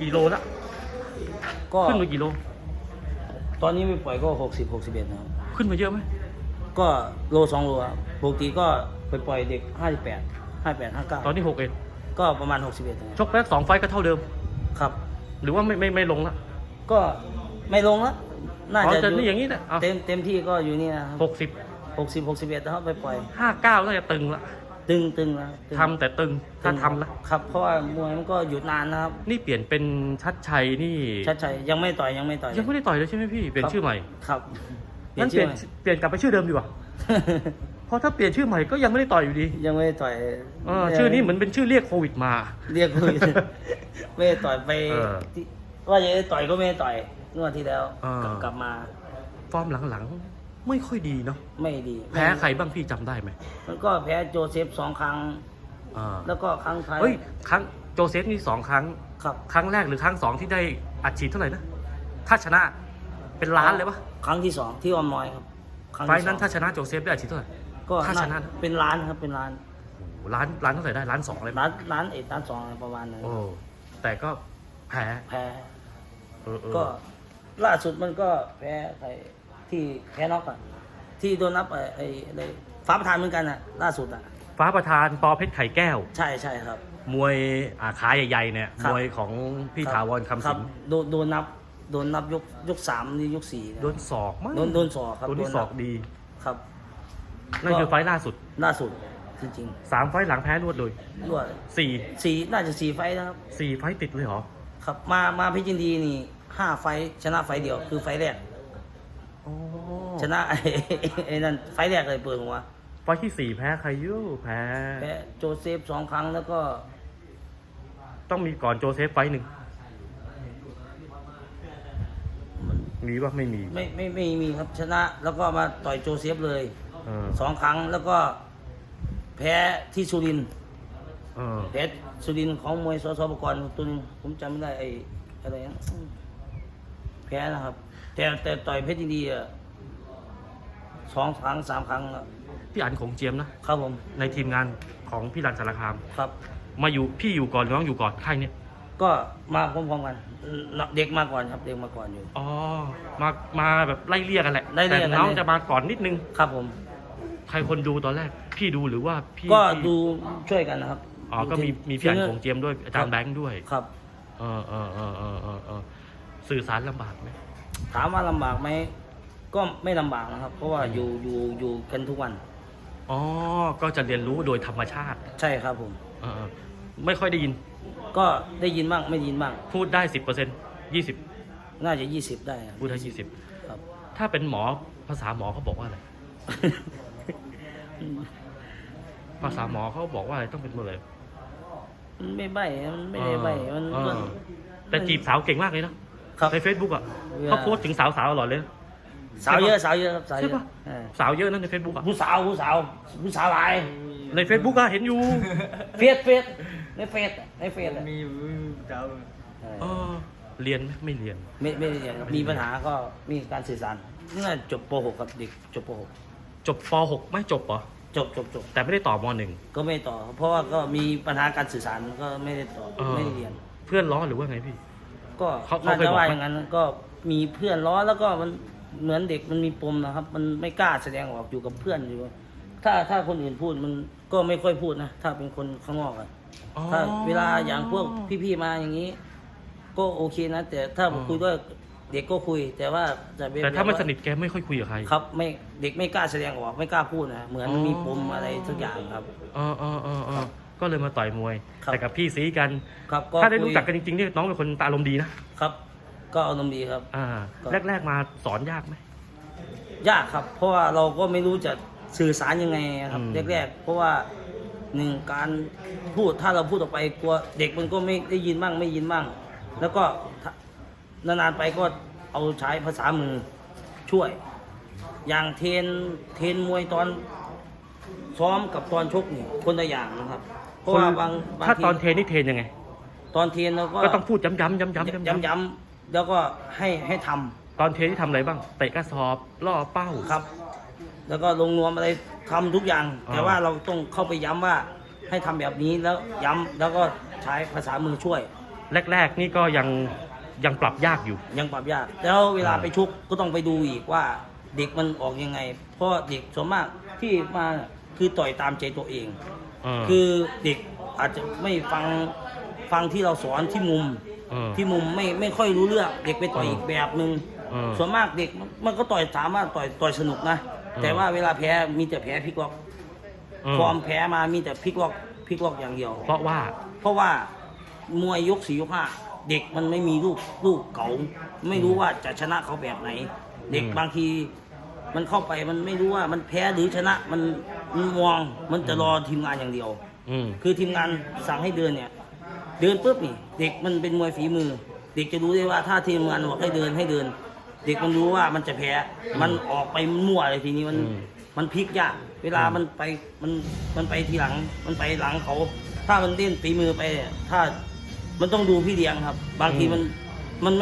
กี่โลละก็ขึ้นมากี่โล ตอนนี้ไม่ปล่อยก็หกสิบหกสิบเอ็ดนะครับ ขึ้นมาเยอะไหมก็โลสองโลครับปกติก็ไปปล่อยเด็กห้าสิบแปดห้าแปดห้าเก้าตอนนี้หกเอ็ดก็ประมาณหกสิบเอ็ดนะชกแรกสองไฟต์ก็เท่าเดิม ครับ หรือว่าไม่ไม่ไม่ลงละก็ไม่ลงละน่าอ๋อจะจะนี่อย่างนี้นะเต็มเต็มที่ก็อยู่นี่นะคหรับกสิบหกสิบหกสิบเอ็ดนะครับไปปล่อยห้าเก้าน่าจะตึงละ ตึงตึงแล้วตึงทำแต่ตึงถ้าทำละครับ เพราะว่ามวยมันก็หยุดนานนะครับ นี่เปลี่ยนเป็นชัดชัยนี่ชัดชัยยังไม่ต่อยยังไม่ต่อย ยังไม่ได้ต่อยเลยใช่ไหมพี่เปลี่ยนชื่อใหม่ครับงั้นเปลี่ยนเปลี่ยนกลับไปชื่อเดิมดีกว่าเพราะถ้าเปลี่ยนชื่อใหม่ก็ยังไม่ได้ต่อยอยู่ดี ยังไม่ได้ต่อยเออชื่อนี้เหมือนเป็นชื่อเรียกโควิดมา เรียกคุยไม่ได้ต่อยไปเออ ที่ว่าจะได้ต่อยก็ไม่ได้ต่อยงวดที่แล้วเออกลับกลับมา ฟอร์มหลังๆ ไม่ค่อยดีเนาะไม่ดีแพ้ใครบ้างพี่จำได้ไหมมันก็แพ้โจเซฟสองครั้ง อ่าแล้วก็ครั้งท้ายเฮ้ยครั้งโจเซฟนี่สองครั้ง ครับครั้งแรกหรือครั้งสองที่ได้อัดฉีดเท่าไหร่นะถ้าชนะเป็นล้านเลยปะครั้งที่สองที่ออมน้อยครับครั้งไฟที่ล์สนั้อนงถ้าชนะโจเซฟได้อัดฉีดเท่าไหร่ ก็ถ้าชนะ เป็นล้านครับเป็นล้านโอ้โหล้านล้านเท่าไหร่ได้ล้านสองเลยปะล้านล้านเอ็ดล้านสองอะไรประมาณนั้นโอ้แต่ก็แพ้แพ้ เออเออก็ล่าสุดมันก็แพ้ใคร ที่แพ้น็อกอะที่โดนนับไอ้ไอ้อะไรฟ้าประธานเหมือนกันอะล่าสุดอะฟ้าประธานปอเพชรไข่แก้ว ใช่ใช่ครับ มวยอ่าขาใหญ่ๆเนี่ยครัมบวยของพี่รับถาวรคำรัสิบงโดนโดนนับโดนนับยกยกสามนี่ยกสี่ะโดนศอกมั้งโดนโดนศอกครับตัวนี้โดนศนัอบกดี ครับ นั่นก็คือไฟล์ล่าสุดล่าสุดจริงสามไฟล์หลังแพ้รวดเลยๆด้วยสี่สี่น่าจะสี่ไฟท์นะครับ สี่ไฟล์ติดเลยเหรอ ครับมามาพิจินดีนี่ห้าไฟท์ชนะไฟท์เดียวคือไฟท์แรกอ๋อ ชนะไอ้ไอ้นั่นไฟท์แรกเลยเปิดหัวไฟล์ที่สี่แพ้ใครอยูแพ้ แพ้โจเซฟสองครั้งแล้วก็ต้องมีก่อนโจเซฟไฟล์หนึ่งมันมีป่ะไม่มีไม่ไม่ไม่มีครับชนะ แล้วก็มาต่อยโจเซฟเลยเออสองครั้งแล้วก็ แพ้ที่สุรินทร์เออแพ้สุรินทร์ของมวยสสปกรณ์ตัวหนึงผมจำไม่ได้ไอ้อะไรนะแพ้นะครับ แต่แต่ต่อยเพชรยินดีอะ สองครั้งสามครั้งแล้วพี่อันของเจียมนะครับผมในทีมงานของพี่รันสารคาม ครับ มาอยู่พี่อยู่ก่อนหรือน้องอยู่ก่อนค่ายเนี่ยก็มาพร้อมๆกันเด็กมาก่อนครับเด็กมาก่อนอยู่อ๋อมามาแบบไล่เลี่ยกันแหละไล่เลี่แต่ยกันน้องเลยจะมาก่อนนิดนึงครับผม ใครคนดูตอนแรก พี่ดูหรือว่าพี่ก็พี่ดูช่วยกันนะครับอ๋อก็มีมีพี่อันของเจียมด้วยอาจารย์แบงค์ด้วยครับเออเออเออเออเออเออสื่อสารลำบากไหมถามว่าลำบากไหม ก็ไม่ลำบากนะครับ เพราะว่าอยู่อยู่อยู่กันทุกวัน อ๋อ ก็จะเรียนรู้โดยธรรมชาติใช่ครับผม เออเออไม่ค่อยได้ยิน ก็ได้ยินบ้างไม่ได้ยินบ้างพูดได้สิบเปอร์เซ็นต์ยี่สิบน่าจะยี่สิบได้ครับพูดได้ยี่สิบครับ ถ้าเป็นหมอภาษาหมอเขาบอกว่าอะไร ภาษาหมอเขาบอกว่าอะไรต้องเป็นอะไรมันไม่ใบมันไม่ได้ใบมันเออแต่จีบสาวเก่งมากเลยนะครับ ในเฟซบุ๊กอะเวลา เขาโพสต์ถึงสาวสาวๆตลอดเลย สาวเยอะสาวเยอะครับสาวเยใช่อะปะเออสาวเยอะนะในเฟซบุ๊กอะผู้สาวผู้สาวผู้สาวหลายในเฟซบุ๊กอะเห็นอยู่เฟซเฟซในเฟซในเฟซอะมีเจ้าเออเออเรียนไหมไม่เรียน ไม่ไม่ได้เรียนครับมีปัญหาก็มีการสื่อสารน่าจบป .6 ครับเด็กจบป จบป .6 ไม่จบเหรอ .6 จบจบจบแต่ไม่ได้ต่อม .1 ก็ไม่ต่อ เพราะว่าก็มีปัญหาการสื่อสารก็ไม่ได้ต่อเออไม่ได้เรียน เพื่อนล้อหรือว่าไงพี่ ก็เขาเขาน่าเคยจะบอกว่าไหม อย่างนั้นก็มีเพื่อนล้อแล้วก็มัน เหมือนเด็กมันมีปมนะครับ มันไม่กล้าแสดงออกอยู่กับเพื่อนอยู่ ถ้าถ้าคนอื่นพูดมันก็ไม่ค่อยพูดนะถ้าเป็นคนข้างนอกอะอ๋อ ถ้าเวลาอย่างพวกพี่ๆมาอย่างนี้ ก็โอเคนะ แต่ถ้าอ๋อ คุยด้วยเด็กก็คุย แต่ว่าจะเป็นแต่ถ้าไม่บบว่สนิทแกไม่ค่อยคุยกับใคร ครับไม่เด็กไม่กล้าแสดงออกไม่กล้าพูดนะเหมือนอ๋อ มีปมอะไรทุกอย่างครับเออเออเออเออก็เลยมาต่อยมวย ครับ แต่กับพี่ซีกัน ครับถ้าได้คุรู้ยจักกันจริงๆนี่น้องเป็นคนตาอารมณ์ดีนะครับ ก็เอานมณ์ดีครับ อ่า ก็ แรก ๆ มาสอนยากไหม ยากครับ เพราะว่าเราก็ไม่รู้จะสื่อสารยังไงครับอืม แรกๆ เพราะว่าหนึ่งการพูดถ้าเราพูดออกไปกลัวเด็กมันก็ไม่ได้ยินบ้างไม่ยินบ้าง แล้วก็ถ้านานๆไปก็เอาใช้ภาษามือช่วย อย่างเทรนเทรนมวยตอนซ้อมกับตอนชกนี่คนละอย่างนะครับ เพราะว่าบางบางถ้าทีตอนเทรนนี่เทรนยังไง ตอนเทรนเราก็ ก็ต้องพูดย้ำๆย้ำๆย้ำๆย้ำย้ำๆ แล้วก็ให้ให้ทำตอนเทรนที่ทำอะไรบ้างเตะกระสอบล่อเป้า ครับ แล้วก็ลงนวมอะไรทำทุกอย่างอ๋อแต่ว่าเราต้องเข้าไปย้ำว่าให้ทำแบบนี้แล้วย้ำแล้วก็ใช้ภาษามือช่วย แรก ๆ นี่ก็ยังยังปรับยากอยู่ ยังปรับยาก แล้วเวลาอ่า ไปชุกก็ต้องไปดูอีกว่าเด็กมันออกยังไง เพราะเด็กส่วนมากที่มาคือต่อยตามใจตัวเองเออคือเด็กอาจจะไม่ฟังฟังที่เราสอนที่มุม เออที่มุมไม่ไม่ค่อยรู้เรื่องเด็กไปต่อยเอออีอีกแบบหนึ่งเออส่วนมากเด็กมันมันก็ต่อยสามารถต่อยต่อยสนุกนะเออ แต่ว่าเวลาแพ้มีแต่แพ้พลิกล็อกเออฟอร์มแพ้มามีแต่พลิกล็อกพลิกล็อกอย่างเดียว เพราะว่า เพราะว่ามวยยกสี่ยกห้าเด็กมันไม่มีลูกลูกเก๋าไม่รู้ว่าจะชนะเขาแบบไหน เด็กอืม บางที มันเข้าไปมันไม่รู้ว่ามันแพ้หรือชนะมันมันมองมันจะรอทีมงานอย่างเดียว อืม คือทีมงานสั่งให้เดินเนี่ย เดินปุ๊บนี่ เด็กมันเป็นมวยฝีมือ เด็กจะรู้ได้ว่าถ้าทีมงานบอกให้เดินให้เดิน เด็กมันรู้ว่ามันจะแพ้ มันออกไปมั่วเลยทีนี้มันอืมมันพลิกยาก เวลามันไปมันมันไปทีหลังมันไปหลังเขา ถ้ามันเล่นฝีมือไปเนี่ยถ้ามันต้องดูพี่เลี้ยงครับ บางทีมัน